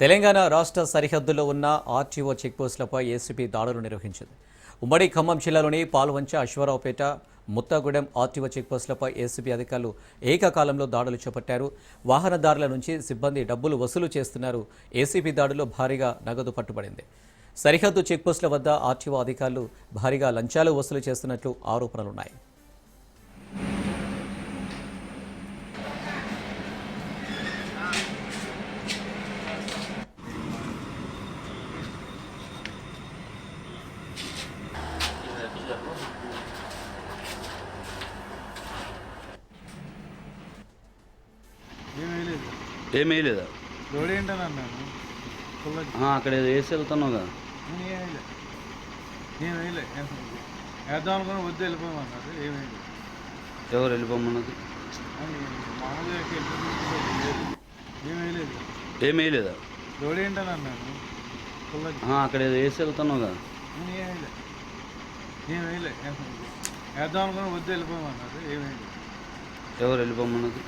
తెలంగాణ రాష్ట్ర సరిహద్దులో ఉన్న ఆర్టీఓ చెక్పోస్టులపై ఏసీబీ దాడులు నిర్వహించింది. ఉమ్మడి ఖమ్మం జిల్లాలోని పాల్వంచ అశ్వారావుపేట ముత్తగూడెం ఆర్టీఓ చెక్పోస్టులపై ఏసీబీ అధికారులు ఏకకాలంలో దాడులు చేపట్టారు. వాహనదారుల నుంచి సిబ్బంది డబ్బులు వసూలు చేస్తున్నారు. ఏసీబీ దాడిలో భారీగా నగదు పట్టుబడింది. సరిహద్దు చెక్పోస్టుల వద్ద ఆర్టీఓ అధికారులు భారీగా లంచాలు వసూలు చేస్తున్నట్లు ఆరోపణలున్నాయి ఏమీ లేదు ఏమీ లేదా రోడ్ ఏంటని అన్నాను ఫుల్ ఆ, అక్కడ ఏదో వేసి వెళ్తున్నావు కదా. నేను వేయలే. వేద్దాం అనుకుని వద్దు వెళ్ళిపోమన్నారు. ఏమీ లేదు ఎవరు వెళ్ళిపోమన్నది? ఏమీ లేదు రోడ్ ఏంటని అన్నాను అక్కడ ఏదో వేసి వెళ్తున్నావు కదా. నేను వేయలే. వేద్దాం అనుకుని వద్దు వెళ్ళిపోమన్నారు. ఏమీ లేదు ఎవరు వెళ్ళిపోమన్నది?